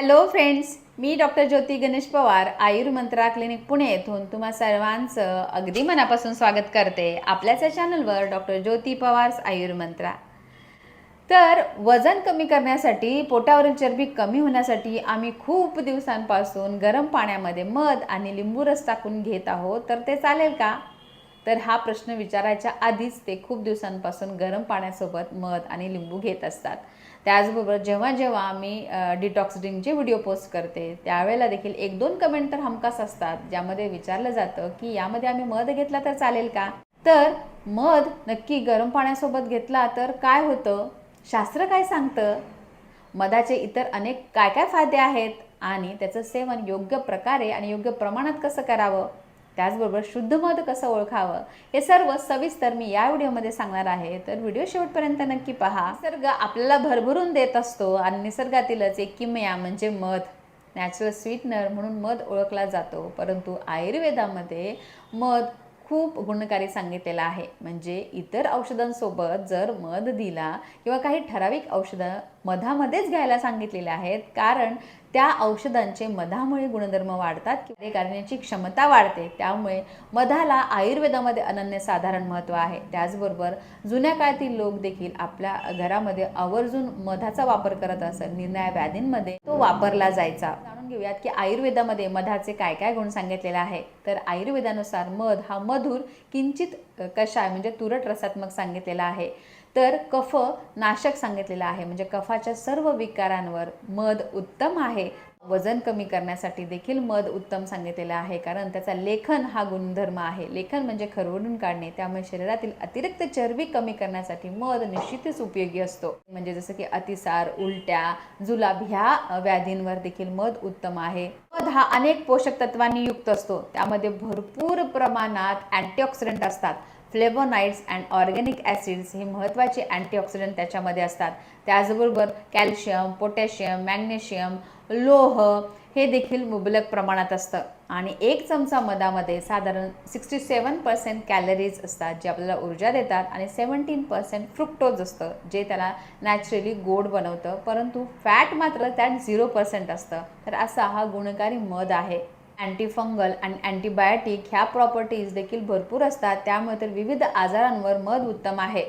Hello friends मी doctor Jyoti Ganesh Pawar Ayurmantra clinic Pune येथून तुम्हा सर्वांचं अगदी मनापासून स्वागत करते आपल्याच या चॅनलवर डॉक्टर ज्योती पवार्स आयुर्मंत्रा. तर वजन कमी करण्यासाठी पोटावरील चरबी कमी होण्यासाठी आम्ही खूप दिवसांपासून गरम पाण्यामध्ये मध आणि लिंबू रस टाकून घेत आहोत. तर ते चालेल का? तर हा प्रश्न विचारायच्या आधीच ते खूप दिवसांपासून गरम पाण्यासोबत मध आणि लिंबू घेत असतात. त्याचबरोबर जेव्हा जेव्हा आम्ही डिटॉक्स ड्रिंकचे व्हिडिओ पोस्ट करते त्यावेळेला देखील एक दोन कमेंट तर हमखास असतात ज्यामध्ये विचारलं जातं की यामध्ये आम्ही मध घेतला तर चालेल का? तर मध नक्की गरम पाण्यासोबत घेतला तर काय होतं? शास्त्र काय सांगतं? मधाचे इतर अनेक काय काय फायदे आहेत? आणि त्याचं सेवन योग्य प्रकारे आणि योग्य प्रमाणात कसं करावं? त्याचबरोबर शुद्ध मध कसं ओळखावं हे सर्व सविस्तर मी या व्हिडिओमध्ये सांगणार आहे. तर व्हिडिओ शेवटपर्यंत नक्की पहा. निसर्ग आपल्याला भरभरून देत असतो आणि निसर्गातीलच एक किमया म्हणजे मध. नॅचरल स्वीटनर म्हणून मध ओळखला जातो. परंतु आयुर्वेदामध्ये मध खूप गुणकारी सांगितलेलं आहे. म्हणजे इतर औषधांसोबत जर मध दिला किंवा काही ठराविक औषधं मधामध्येच घ्यायला सांगितलेले आहेत. कारण त्या औषधांचे मधामुळे गुणधर्म वाढतात कार्य करण्याची क्षमता वाढते त्यामुळे मधाला आयुर्वेदामध्ये अनन्यसाधारण महत्त्व आहे. त्याचबरोबर जुन्या काळातील लोक देखील आपल्या घरामध्ये आवर्जून मधाचा वापर करत असत. निर्णया व्याधींमध्ये तो वापरला जायचा. जाणून घेऊयात की आयुर्वेदामध्ये मधाचे काय काय गुण सांगितलेले आहे. तर आयुर्वेदानुसार मध हा मधुर किंचित कषाय म्हणजे तुरट रसात्मक सांगितलेला आहे. तर कफ नाशक सांगितलेला आहे. म्हणजे कफाच्या सर्व विकारांवर मध उत्तम आहे. वजन कमी करण्यासाठी देखील मध उत्तम सांगितलेलं आहे. कारण त्याचा लेखन हा गुणधर्म आहे. लेखन म्हणजे खरवडून काढणे. त्यामुळे शरीरातील अतिरिक्त चरबी कमी करण्यासाठी मध निश्चितच उपयोगी असतो. म्हणजे जसं की अतिसार उलट्या जुलाब ह्या व्याधींवर देखील मध उत्तम आहे. मध हा अनेक पोषक तत्वांनी युक्त असतो. त्यामध्ये भरपूर प्रमाणात अँटीऑक्सिडंट असतात. फ्लेवोनाइड्स अँड ऑर्गॅनिक ॲसिड्स हे महत्त्वाचे अँटीऑक्सिडंट त्याच्यामध्ये असतात. त्याचबरोबर कॅल्शियम पोटॅशियम मॅग्नेशियम लोह हे देखील मुबलक प्रमाणात असतं. आणि एक चमचा मधामध्ये साधारण सिक्स्टी सेवन पर्सेंट कॅलरीज असतात जे आपल्याला ऊर्जा देतात आणि सेवन्टीन पर्सेंट फ्रुक्टोज असतं जे त्याला नॅचरली गोड बनवतं. परंतु फॅट मात्र त्यात झिरो पर्सेंट असतं. तर असा हा गुणकारी मध आहे. अँटीफंगल आणि अँटीबायोटिक ह्या प्रॉपर्टीज देखील भरपूर असतात. त्यामुळे तर विविध आजारांवर मध उत्तम आहे.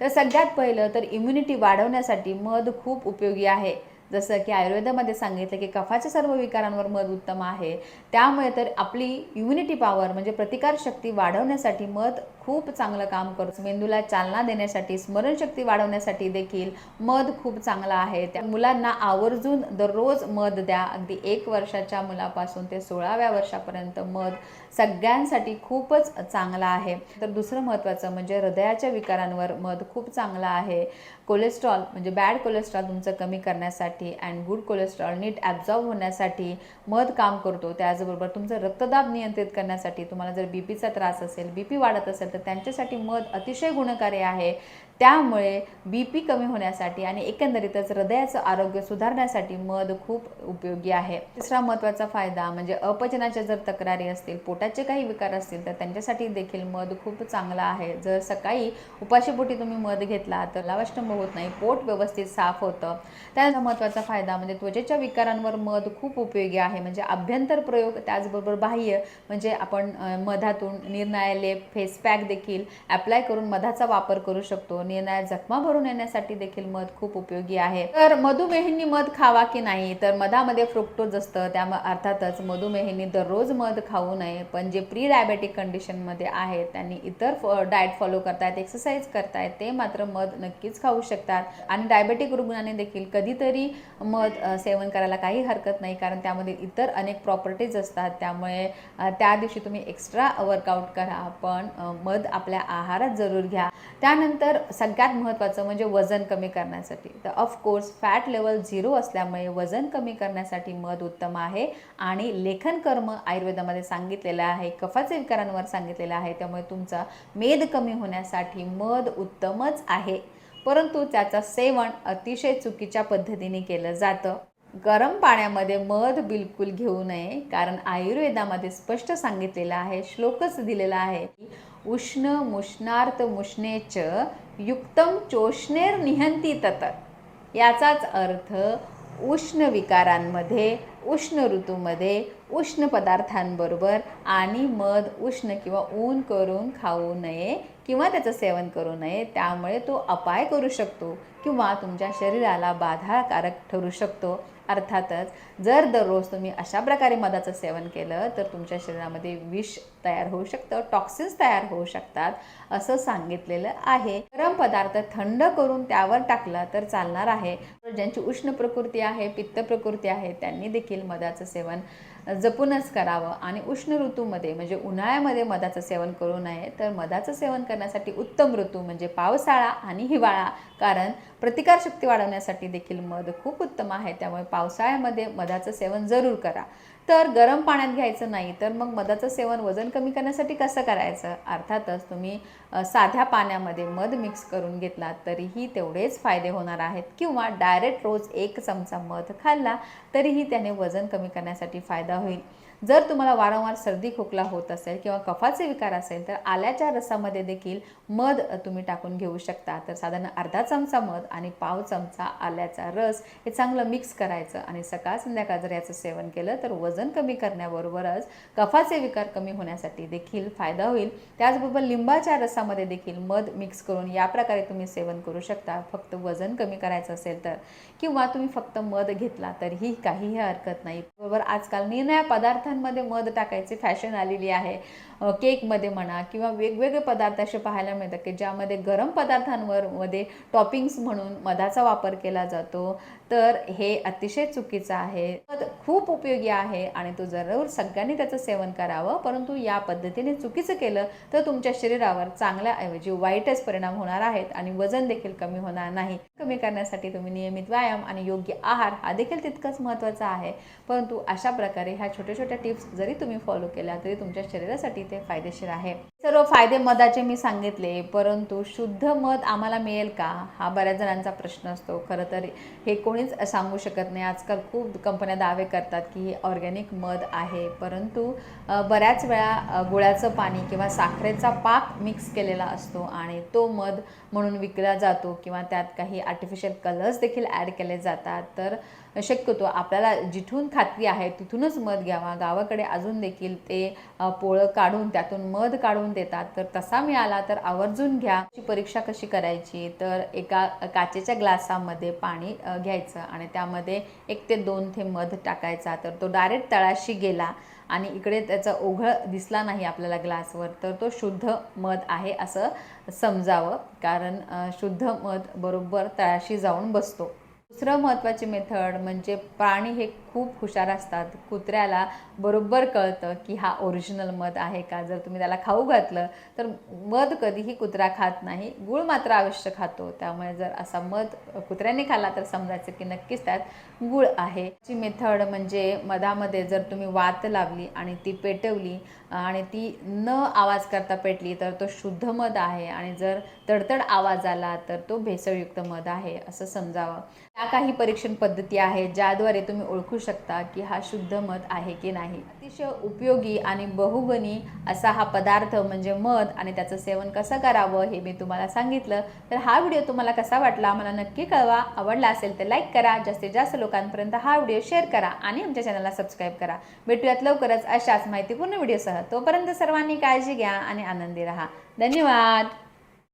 तर सगळ्यात पहिलं तर इम्युनिटी वाढवण्यासाठी मध खूप उपयोगी आहे. जसं की आयुर्वेदामध्ये सांगितलं की कफाच्या सर्व विकारांवर मध उत्तम आहे. त्यामुळे तर आपली इम्युनिटी पॉवर म्हणजे प्रतिकारशक्ती वाढवण्यासाठी मध खूप चांगलं काम करतो. मेंदूला चालना देण्यासाठी स्मरणशक्ती वाढवण्यासाठी देखील मध खूप चांगला आहे. त्या मुलांना आवर्जून दररोज मध द्या. अगदी एक वर्षाच्या मुलापासून ते सोळाव्या वर्षापर्यंत मध सगळ्यांसाठी खूपच चांगला आहे. तर दुसरं महत्त्वाचं म्हणजे हृदयाच्या विकारांवर मध खूप चांगला आहे. कोलेस्ट्रॉल म्हणजे बॅड कोलेस्ट्रॉल तुमचं कमी करण्यासाठी अँड गुड कोलेस्ट्रॉल नीट ॲब्झॉर्ब होण्यासाठी मध काम करतो. त्याचबरोबर तुमचं रक्तदाब नियंत्रित करण्यासाठी तुम्हाला जर बी पीचा त्रास असेल बी पी वाढत असेल तर त्यांच्यासाठी मध अतिशय गुणकारी आहे. त्यामुळे बी पी कमी होण्यासाठी आणि एकंदरीतच हृदयाचं आरोग्य सुधारण्यासाठी मध खूप उपयोगी आहे. तिसरा महत्त्वाचा फायदा म्हणजे अपचनाच्या जर तक्रारी असतील पोटाचे काही विकार असतील तर त्यांच्यासाठी देखील मध खूप चांगला आहे. जर सकाळी उपाशीपोटी तुम्ही मध घेतला तर लावष्टंभ होत नाही पोट व्यवस्थित साफ होतं. त्याचा महत्त्वाचा फायदा म्हणजे त्वचेच्या विकारांवर मध खूप उपयोगी आहे. म्हणजे अभ्यंतर प्रयोग त्याचबरोबर बाह्य म्हणजे आपण मधातून निर्णय फेस पॅक देखील ॲप्लाय करून मधाचा वापर करू शकतो. निर्णयात जखमा भरून येण्यासाठी देखील मध खूप उपयोगी आहे. तर मधुमेहींनी मध खावा की नाही? तर मधामध्ये फ्रुक्टोज असतं. त्यामुळे अर्थातच मधुमेहींनी दररोज मध खाऊ नये. पण जे प्री डायबेटिक कंडिशनमध्ये आहेत त्यांनी इतर डाएट फॉलो करतायत एक्सरसाइज करतायत ते मात्र मध नक्कीच खाऊ शकतात. आणि डायबेटिक रुग्णांनी देखील कधीतरी मध सेवन करायला काही हरकत नाही. कारण त्यामध्ये इतर अनेक प्रॉपर्टीज असतात. त्यामुळे त्या दिवशी तुम्ही एक्स्ट्रा वर्कआउट करा. पण मध आपल्या आहारात जरूर घ्या. त्यानंतर सगळ्यात महत्त्वाचं म्हणजे वजन कमी करण्यासाठी. तर ऑफकोर्स फॅट लेवल झिरो असल्यामुळे वजन कमी करण्यासाठी मध उत्तम आहे आणि लेखन कर्म आयुर्वेदामध्ये सांगितलेलं आहे कफाचे विकारांवर सांगितलेलं आहे त्यामुळे तुमचा मेद कमी होण्यासाठी मध उत्तमच आहे. परंतु त्याचं सेवन अतिशय चुकीच्या पद्धतीने केलं जातं. गरम पाण्यामध्ये मध बिलकुल घेऊ नये कारण आयुर्वेदामध्ये स्पष्ट सांगितलेलं आहे श्लोकच दिलेला आहे उष्ण मुष्णार्थ मुष्णेच युक्तम चोष्णेर निहंती तत. याचाच अर्थ उष्ण विकारांमध्ये उष्ण ऋतूमध्ये उष्ण पदार्थांबरोबर आणि मध उष्ण किंवा ऊन करून खाऊ नये किंवा त्याचं सेवन करू नये त्यामुळे तो अपाय करू शकतो किंवा तुमच्या शरीराला बाधाकारक ठरू शकतो. अर्थातच जर दररोज तुम्ही अशा प्रकारे मधाचं सेवन केलं तर तुमच्या शरीरामध्ये विष तयार होऊ शकतं टॉक्सिन्स तयार होऊ शकतात असं सांगितलेलं आहे. गरम पदार्थ थंड करून त्यावर टाकला तर चालणार आहे. ज्यांची उष्ण प्रकृती आहे पित्त प्रकृती आहे त्यांनी देखील मधाचं सेवन जपूनच करावं. आणि उष्ण ऋतूमध्ये म्हणजे उन्हाळ्यामध्ये मधाचं सेवन करू नये तर मधाचं सेवन करण्यासाठी उत्तम ऋतू म्हणजे पावसाळा आणि हिवाळा. कारण प्रतिकारशक्ती वाढवण्यासाठी देखील मध खूप उत्तम आहे. त्यामुळे पावसाळ्यामध्ये मधाचं सेवन जरूर करा. तर गरम पाण्यात घ्यायचं नाही तर मग मधाचं सेवन वजन कमी करण्यासाठी कसं करायचं? अर्थातच तुम्ही साध्या पाण्यामध्ये मध मिक्स करून घेतलात तरीही तेवढेच फायदे होणार आहेत. किंवा डायरेक्ट रोज एक चमचा मध खाल्ला तरीही त्याने वजन कमी करण्यासाठी फायदा होईल. जर तुम्हाला वारंवार सर्दी खोकला होत असेल किंवा कफाचे विकार असेल तर आल्याच्या रसामध्ये देखील मध तुम्ही टाकून घेऊ शकता. तर साधारण अर्धा चमचा मध आणि पाव चमचा आल्याचा रस हे चांगलं मिक्स करायचं आणि सकाळ संध्याकाळ जर याचं सेवन केलं तर वजन कमी करण्याबरोबरच कफाचे विकार कमी होण्यासाठी देखील फायदा होईल. त्याचबरोबर लिंबाच्या रसामध्ये देखील मध मिक्स करून या प्रकारे तुम्ही सेवन करू शकता. फक्त वजन कमी करायचं असेल तर. किंवा तुम्ही फक्त मध घेतला तरीही काहीही हरकत नाही. बरोबर आजकाल निर्णया पदार्थ पदार्थांमध्ये मध टाकायची फॅशन आलेली आहे. केकमध्ये म्हणा किंवा वेगवेगळे पदार्थ असे पाहायला मिळतात की ज्यामध्ये गरम पदार्थांवर मध्ये टॉपिंग्स म्हणून मधाचा वापर केला जातो. तर हे अतिशय चुकीचं आहे. मध खूप उपयोगी आहे आणि तो जरूर सगळ्यांनी त्याचं सेवन करावं. परंतु या पद्धतीने चुकीचं केलं तर तुमच्या शरीरावर चांगल्याऐवजी वाईटच परिणाम होणार आहेत आणि वजन देखील कमी होणार नाही. कमी करण्यासाठी तुम्ही नियमित व्यायाम आणि योग्य आहार हा देखील तितकाच महत्त्वाचा आहे. परंतु अशा प्रकारे ह्या छोट्या छोट्या टिप्स जरी तुम्ही फॉलो केल्या तरी तुमच्या शरीरासाठी ते फायदेशीर आहे. सर्व फायदे मधाचे मी सांगितले परंतु शुद्ध मध आम्हाला मिळेल का? हा बऱ्याच जणांचा प्रश्न असतो. खरं तर हे कोणीच सांगू शकत नाही. आजकाल खूप कंपन्या दावे करतात की हे ऑर्गॅनिक मध आहे. परंतु बऱ्याच वेळा गुळाचं पाणी किंवा साखरेचा पाक मिक्स केलेला असतो आणि तो मध म्हणून विकला जातो किंवा त्यात काही आर्टिफिशियल कलर्स देखील ॲड केले जातात. तर शक्यतो आपल्याला जिथून खात्री आहे तिथूनच मध घ्यावा. गावाकडे अजून देखील ते पोळं काढून त्यातून मध काढून देतात. तर तसा मिळाला तर आवर्जून घ्या. परीक्षा कशी करायची? तर एका काचेच्या ग्लासामध्ये पाणी घ्यायचं आणि त्यामध्ये एक ते दोन ते मध टाकायचा. तर तो डायरेक्ट तळाशी गेला आणि इकडे त्याचा ओघळ दिसला नाही आपल्याला ग्लासवर. तर तो शुद्ध मध आहे असं समजावं. कारण शुद्ध मध बरोबर तळाशी जाऊन बसतो. दुसरं महत्त्वाची मेथड म्हणजे प्राणी हे खूप हुशार असतात. कुत्र्याला बरोबर कळतं की हा ओरिजिनल मध आहे का? जर तुम्ही त्याला खाऊ घातलं तर मध कधीही कुत्रा खात नाही. गुळ मात्र अवश्य खातो. त्यामुळे जर असा मध कुत्र्याने खाल्ला तर समजायचं की नक्कीच त्यात गुळ आहे. ची मेथड म्हणजे मधामध्ये जर तुम्ही वात लावली आणि ती पेटवली आणि ती न आवाज करता पेटली तर तो शुद्ध मध आहे. आणि जर तडतड आवाज आला तर तो भेसळयुक्त मध आहे असं समजावं. त्या काही परीक्षण पद्धती आहेत ज्याद्वारे तुम्ही ओळखू शकता की हा शुद्ध मध आहे की नाही. अतिशय उपयोगी आणि बहुगुणी असा हा पदार्थ म्हणजे मध आणि त्याचं सेवन कसं करावं हे मी तुम्हाला सांगितलं. तर हा व्हिडिओ तुम्हाला कसा वाटला मला नक्की कळवा. आवडला असेल तर लाईक करा. जास्तीत जास्त लोकांपर्यंत हा व्हिडिओ शेअर करा आणि आमच्या चॅनलला सबस्क्राईब करा. भेटूयात लवकरच अशाच माहितीपूर्ण व्हिडिओसह. तोपर्यंत सर्वांनी काळजी घ्या आणि आनंदी राहा. धन्यवाद!